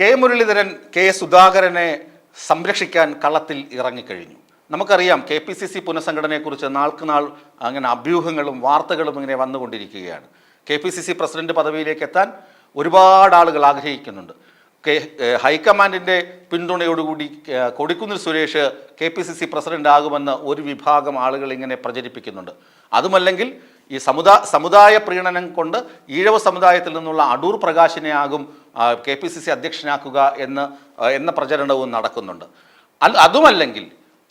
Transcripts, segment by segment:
K Muraleedharan K സുധാകരനെ സംരക്ഷിക്കാൻ കളത്തിൽ ഇറങ്ങിക്കഴിഞ്ഞു. നമുക്കറിയാം കെ പി സി സി പുനഃസംഘടനയെക്കുറിച്ച് നാൾക്ക് നാൾ അങ്ങനെ അഭ്യൂഹങ്ങളും വാർത്തകളും ഇങ്ങനെ വന്നുകൊണ്ടിരിക്കുകയാണ്. K P C C president പദവിയിലേക്ക് എത്താൻ ഒരുപാട് ആളുകൾ ആഗ്രഹിക്കുന്നുണ്ട്. കെ ഹൈക്കമാൻഡിന്റെ പിന്തുണയോടുകൂടി Kodikunnil Suresh K P C C president ആകുമെന്ന് ഒരു വിഭാഗം ആളുകൾ ഇങ്ങനെ പ്രചരിപ്പിക്കുന്നുണ്ട്. അതുമല്ലെങ്കിൽ ഈ സമുദായ സമുദായ പ്രീണനം കൊണ്ട് ഈഴവ സമുദായത്തിൽ നിന്നുള്ള അടൂർ പ്രകാശിനെയാകും കെ പി സി സി അധ്യക്ഷനാക്കുക എന്ന് എന്ന പ്രചരണവും നടക്കുന്നുണ്ട്. അതുമല്ലെങ്കിൽ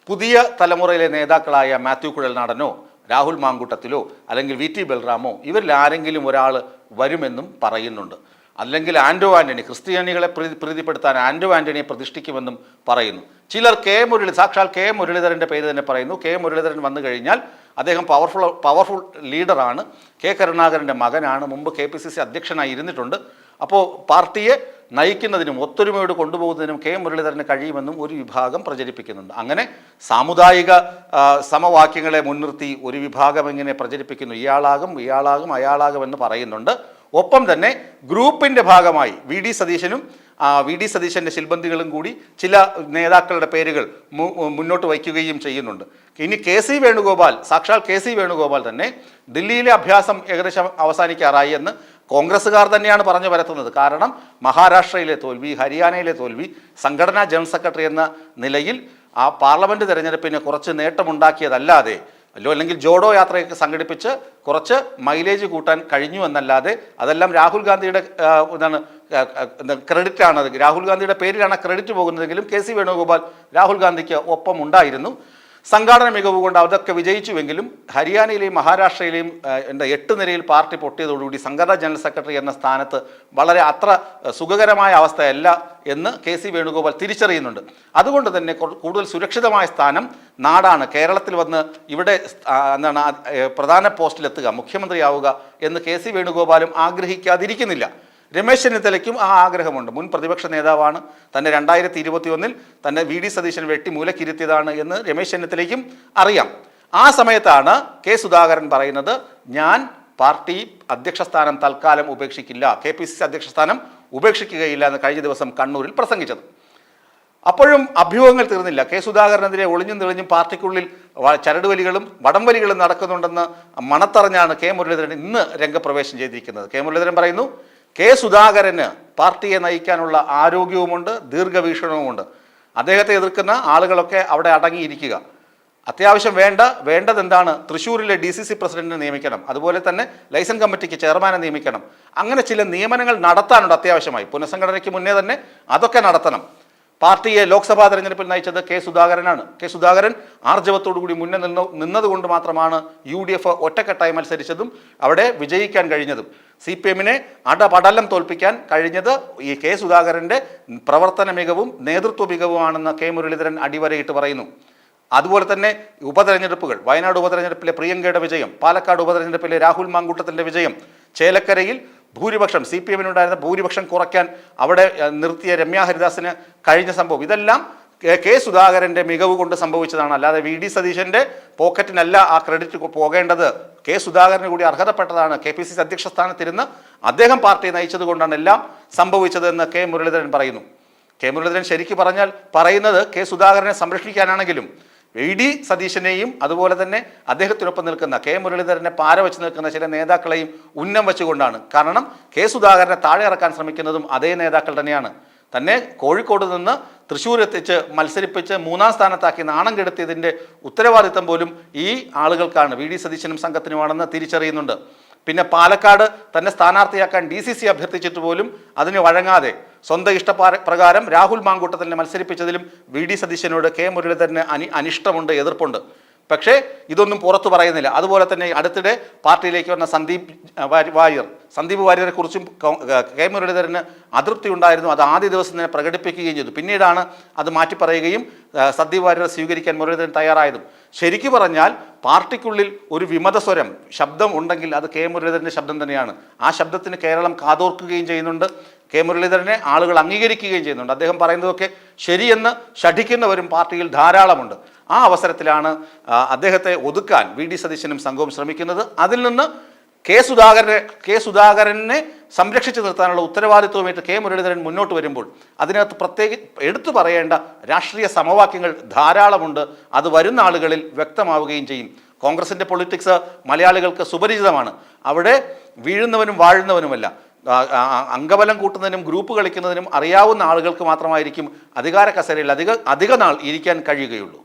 പുതിയ തലമുറയിലെ നേതാക്കളായ മാത്യു കുഴൽനാടനോ രാഹുൽ മാങ്കൂട്ടത്തിലോ അല്ലെങ്കിൽ വി ടി ബൽറാമോ ഇവരിൽ ആരെങ്കിലും ഒരാൾ വരുമെന്നും പറയുന്നുണ്ട്. അല്ലെങ്കിൽ ആൻഡോ ആന്റണി ക്രിസ്ത്യാനികളെ പ്രീതി പ്രീതിപ്പെടുത്താൻ ആൻഡോ ആന്റണിയെ പ്രതിഷ്ഠിക്കുമെന്നും പറയുന്നു. ചിലർ കെ മുരളി സാക്ഷാൽ കെ മുരളീധരന്റെ പേര് തന്നെ പറയുന്നു. കെ മുരളീധരൻ വന്നു കഴിഞ്ഞാൽ അദ്ദേഹം പവർഫുൾ പവർഫുൾ ലീഡറാണ് കെ കരുണാകരന്റെ മകനാണ്. മുമ്പ് കെ പി സി സി അധ്യക്ഷനായി ഇരുന്നിട്ടുണ്ട്. അപ്പോൾ പാർട്ടിയെ നയിക്കുന്നതിനും ഒത്തൊരുമയോട് കൊണ്ടുപോകുന്നതിനും കെ മുരളീധരന് കഴിയുമെന്നും ഒരു വിഭാഗം പ്രചരിപ്പിക്കുന്നുണ്ട്. അങ്ങനെ സാമുദായിക സമവാക്യങ്ങളെ മുൻനിർത്തി ഒരു വിഭാഗം ഇങ്ങനെ പ്രചരിപ്പിക്കുന്നു. ഇയാളാകും ഇയാളാകും അയാളാകും എന്ന് പറയുന്നുണ്ട്. ഒപ്പം തന്നെ ഗ്രൂപ്പിന്റെ ഭാഗമായി വി ഡി സതീശനും വി ഡി സതീശന്റെ ശിൽബന്ധികളും കൂടി ചില നേതാക്കളുടെ പേരുകൾ മുന്നോട്ട് വയ്ക്കുകയും ചെയ്യുന്നുണ്ട്. ഇനി കെ സി വേണുഗോപാൽ സാക്ഷാൽ കെ സി വേണുഗോപാൽ തന്നെ ദില്ലിയിലെ അഭ്യാസം ഏകദേശം അവസാനിക്കാറായി എന്ന് കോൺഗ്രസ്സുകാർ തന്നെയാണ് പറഞ്ഞു പരത്തുന്നത്. കാരണം മഹാരാഷ്ട്രയിലെ തോൽവി ഹരിയാനയിലെ തോൽവി സംഘടനാ ജനറൽ സെക്രട്ടറി എന്ന നിലയിൽ ആ പാർലമെന്റ് തെരഞ്ഞെടുപ്പിന് കുറച്ച് നേട്ടമുണ്ടാക്കിയതല്ലാതെ അല്ലോ അല്ലെങ്കിൽ ജോഡോ യാത്രയൊക്കെ സംഘടിപ്പിച്ച് കുറച്ച് മൈലേജ് കൂട്ടാൻ കഴിഞ്ഞു എന്നല്ലാതെ അതെല്ലാം രാഹുൽ ഗാന്ധിയുടെ എന്താണ് ക്രെഡിറ്റ് ആണ് രാഹുൽ ഗാന്ധിയുടെ പേരിലാണ് ക്രെഡിറ്റ് പോകുന്നതെങ്കിലും കെ സി വേണുഗോപാൽ രാഹുൽ ഗാന്ധിക്ക് ഒപ്പം ഉണ്ടായിരുന്നു സംഘാടന മികവ് കൊണ്ട് അതൊക്കെ വിജയിച്ചുവെങ്കിലും ഹരിയാനയിലെയും മഹാരാഷ്ട്രയിലെയും എന്താ എട്ട് നിരയിൽ പാർട്ടി പൊട്ടിയതോടുകൂടി സംഘടനാ ജനറൽ സെക്രട്ടറി എന്ന സ്ഥാനത്ത് വളരെ അത്ര സുഖകരമായ അവസ്ഥയല്ല എന്ന് കെ സി വേണുഗോപാൽ തിരിച്ചറിയുന്നുണ്ട്. അതുകൊണ്ട് തന്നെ കൂടുതൽ സുരക്ഷിതമായ സ്ഥാനം നാടാണ്. കേരളത്തിൽ വന്ന് ഇവിടെ എന്താണ് പ്രധാന പോസ്റ്റിലെത്തുക മുഖ്യമന്ത്രിയാവുക എന്ന് കെ സി വേണുഗോപാലും ആഗ്രഹിക്കാതിരിക്കുന്നില്ല. രമേശ് ചെന്നിത്തലയ്ക്കും ആ ആഗ്രഹമുണ്ട്. മുൻ പ്രതിപക്ഷ നേതാവാണ്. തന്നെ രണ്ടായിരത്തി ഇരുപത്തി ഒന്നിൽ തന്നെ വി ഡി സതീശൻ വെട്ടി മൂലക്കിരുത്തിയതാണ് എന്ന് രമേശ് ചെന്നിത്തലയ്ക്കും അറിയാം. ആ സമയത്താണ് കെ സുധാകരൻ പറയുന്നത് ഞാൻ പാർട്ടി അധ്യക്ഷ സ്ഥാനം തൽക്കാലം ഉപേക്ഷിക്കില്ല. കെ പി സി സി അധ്യക്ഷ സ്ഥാനം ഉപേക്ഷിക്കുകയില്ല എന്ന് കഴിഞ്ഞ ദിവസം കണ്ണൂരിൽ പ്രസംഗിച്ചത്. അപ്പോഴും അഭ്യൂഹങ്ങൾ തീർന്നില്ല. കെ സുധാകരനെതിരെ ഒളിഞ്ഞും തെളിഞ്ഞും പാർട്ടിക്കുള്ളിൽ ചരടുവലികളും വടംവലികളും നടക്കുന്നുണ്ടെന്ന് മണത്തറിഞ്ഞാണ് കെ മുരളീധരൻ ഇന്ന് രംഗപ്രവേശം ചെയ്തിരിക്കുന്നത്. കെ മുരളീധരൻ പറയുന്നു കെ സുധാകരന് പാർട്ടിയെ നയിക്കാനുള്ള ആരോഗ്യവുമുണ്ട് ദീർഘവീക്ഷണവുമുണ്ട്. അദ്ദേഹത്തെ എതിർക്കുന്ന ആളുകളൊക്കെ അവിടെ അടങ്ങിയിരിക്കുക. അത്യാവശ്യം വേണ്ട വേണ്ടത് എന്താണ് തൃശ്ശൂരിലെ ഡി സി സി പ്രസിഡന്റിനെ നിയമിക്കണം. അതുപോലെ തന്നെ ലൈസൻസ് കമ്മിറ്റിക്ക് ചെയർമാനെ നിയമിക്കണം. അങ്ങനെ ചില നിയമനങ്ങൾ നടത്താനുണ്ട് അത്യാവശ്യമായി. പുനഃസംഘടനയ്ക്ക് മുന്നേ തന്നെ അതൊക്കെ നടത്തണം. പാർട്ടിയെ ലോക്സഭാ തെരഞ്ഞെടുപ്പിൽ നയിച്ചത് കെ സുധാകരനാണ്. കെ സുധാകരൻ ആർജവത്തോടുകൂടി മുന്നേ നിന്ന് നിന്നതുകൊണ്ട് മാത്രമാണ് യു ഡി എഫ് ഒറ്റക്കെട്ടായി മത്സരിച്ചതും അവിടെ വിജയിക്കാൻ കഴിഞ്ഞതും. സി പി എമ്മിനെ അടപടലം തോൽപ്പിക്കാൻ കഴിഞ്ഞത് ഈ കെ സുധാകരന്റെ പ്രവർത്തന മികവും നേതൃത്വ മികവുമാണെന്ന് കെ മുരളീധരൻ അടിവരയിട്ട് പറയുന്നു. അതുപോലെ തന്നെ ഉപതെരഞ്ഞെടുപ്പുകൾ വയനാട് ഉപതെരഞ്ഞെടുപ്പിലെ പ്രിയങ്കയുടെ വിജയം പാലക്കാട് ഉപതെരഞ്ഞെടുപ്പിലെ രാഹുൽ മാങ്കൂട്ടത്തിന്റെ വിജയം ചേലക്കരയിൽ ഭൂരിപക്ഷം സി പി എമ്മിനുണ്ടായിരുന്ന ഭൂരിപക്ഷം കുറയ്ക്കാൻ അവിടെ നിർത്തിയ രമ്യ ഹരിദാസിന് കഴിഞ്ഞ സംഭവം. ഇതെല്ലാം കെ- സുധാകരന്റെ മികവ് കൊണ്ട് സംഭവിച്ചതാണ്. അല്ലാതെ വി ഡി സതീശന്റെ പോക്കറ്റിനല്ല ആ ക്രെഡിറ്റ് പോകേണ്ടത്. കെ സുധാകരന് കൂടി അർഹതപ്പെട്ടതാണ്. കെ പി സി സി അധ്യക്ഷ സ്ഥാനത്തിരുന്ന് അദ്ദേഹം പാർട്ടിയെ നയിച്ചത് കൊണ്ടാണ് എല്ലാം സംഭവിച്ചതെന്ന് കെ മുരളീധരൻ പറയുന്നു. കെ മുരളീധരൻ ശരിക്ക് പറഞ്ഞാൽ പറയുന്നത് കെ സുധാകരനെ സംരക്ഷിക്കാനാണെങ്കിലും വി ഡി സതീശനെയും അതുപോലെ തന്നെ അദ്ദേഹത്തിനൊപ്പം നിൽക്കുന്ന കെ മുരളീധരനെ പാര വെച്ച് നിൽക്കുന്ന ചില നേതാക്കളെയും ഉന്നം വെച്ചുകൊണ്ടാണ്. കാരണം കെ സുധാകരനെ താഴെ ഇറക്കാൻ ശ്രമിക്കുന്നതും അതേ നേതാക്കൾ തന്നെയാണ്. തന്നെ കോഴിക്കോട് നിന്ന് തൃശ്ശൂർ എത്തിച്ച് മത്സരിപ്പിച്ച് മൂന്നാം സ്ഥാനത്താക്കി നാണം കെടുത്തിയതിന്റെ ഉത്തരവാദിത്തം പോലും ഈ ആളുകൾക്കാണ്. വി ഡി സതീശനും സംഘത്തിനുമാണെന്ന് തിരിച്ചറിയുന്നുണ്ട്. പിന്നെ പാലക്കാട് തന്നെ സ്ഥാനാർത്ഥിയാക്കാൻ ഡി സി സി അഭ്യർത്ഥിച്ചിട്ട് പോലും അതിന് വഴങ്ങാതെ സ്വന്തം ഇഷ്ടപ്രകാരം പ്രകാരം രാഹുൽ മാങ്കൂട്ടത്തിനെ മത്സരിപ്പിച്ചതിലും വി ഡി സതീശനോട് കെ മുരളീധരന് അനി അനിഷ്ടമുണ്ട് എതിർപ്പുണ്ട്. പക്ഷേ ഇതൊന്നും പുറത്തു പറയുന്നില്ല. അതുപോലെ തന്നെ അടുത്തിടെ പാർട്ടിയിലേക്ക് വന്ന സന്ദീപ് വാര്യർ സന്ദീപ് വാര്യരെ കുറിച്ചും കെ മുരളീധരന് അതൃപ്തി ഉണ്ടായിരുന്നു. അത് ആദ്യ ദിവസം തന്നെ പ്രകടിപ്പിക്കുകയും ചെയ്തു. പിന്നീടാണ് അത് മാറ്റി പറയുകയും സന്ദീപ് വാര്യരെ സ്വീകരിക്കാൻ മുരളീധരൻ തയ്യാറായതും. ശരിക്കു പറഞ്ഞാൽ പാർട്ടിക്കുള്ളിൽ ഒരു വിമത സ്വരം ശബ്ദം ഉണ്ടെങ്കിൽ അത് കെ മുരളീധരന്റെ ശബ്ദം തന്നെയാണ്. ആ ശബ്ദത്തിന് കേരളം കാതോർക്കുകയും ചെയ്യുന്നുണ്ട്. കെ മുരളീധരനെ ആളുകൾ അംഗീകരിക്കുകയും ചെയ്യുന്നുണ്ട്. അദ്ദേഹം പറയുന്നതൊക്കെ ശരിയെന്ന് ഷഠിക്കുന്നവരും പാർട്ടിയിൽ ധാരാളമുണ്ട്. ആ അവസരത്തിലാണ് അദ്ദേഹത്തെ ഒതുക്കാൻ വി ഡി സതീശനും സംഘവും ശ്രമിക്കുന്നത്. അതിൽ നിന്ന് കെ സുധാകരനെ കെ സുധാകരനെ സംരക്ഷിച്ചു നിർത്താനുള്ള ഉത്തരവാദിത്വമായിട്ട് കെ മുരളീധരൻ മുന്നോട്ട് വരുമ്പോൾ അതിനകത്ത് പ്രത്യേക എടുത്തു പറയേണ്ട രാഷ്ട്രീയ സമവാക്യങ്ങൾ ധാരാളമുണ്ട്. അത് വരുന്ന ആളുകളിൽ വ്യക്തമാവുകയും ചെയ്യും. കോൺഗ്രസിന്റെ പൊളിറ്റിക്സ് മലയാളികൾക്ക് സുപരിചിതമാണ്. അവിടെ വീഴുന്നവനും വാഴുന്നവനുമല്ല. അംഗബലം കൂട്ടുന്നതിനും ഗ്രൂപ്പ് കളിക്കുന്നതിനും അറിയാവുന്ന ആളുകൾക്ക് മാത്രമായിരിക്കും അധികാര കസേരയിൽ അധിക അധിക നാൾ ഇരിക്കാൻ കഴിയുകയുള്ളൂ.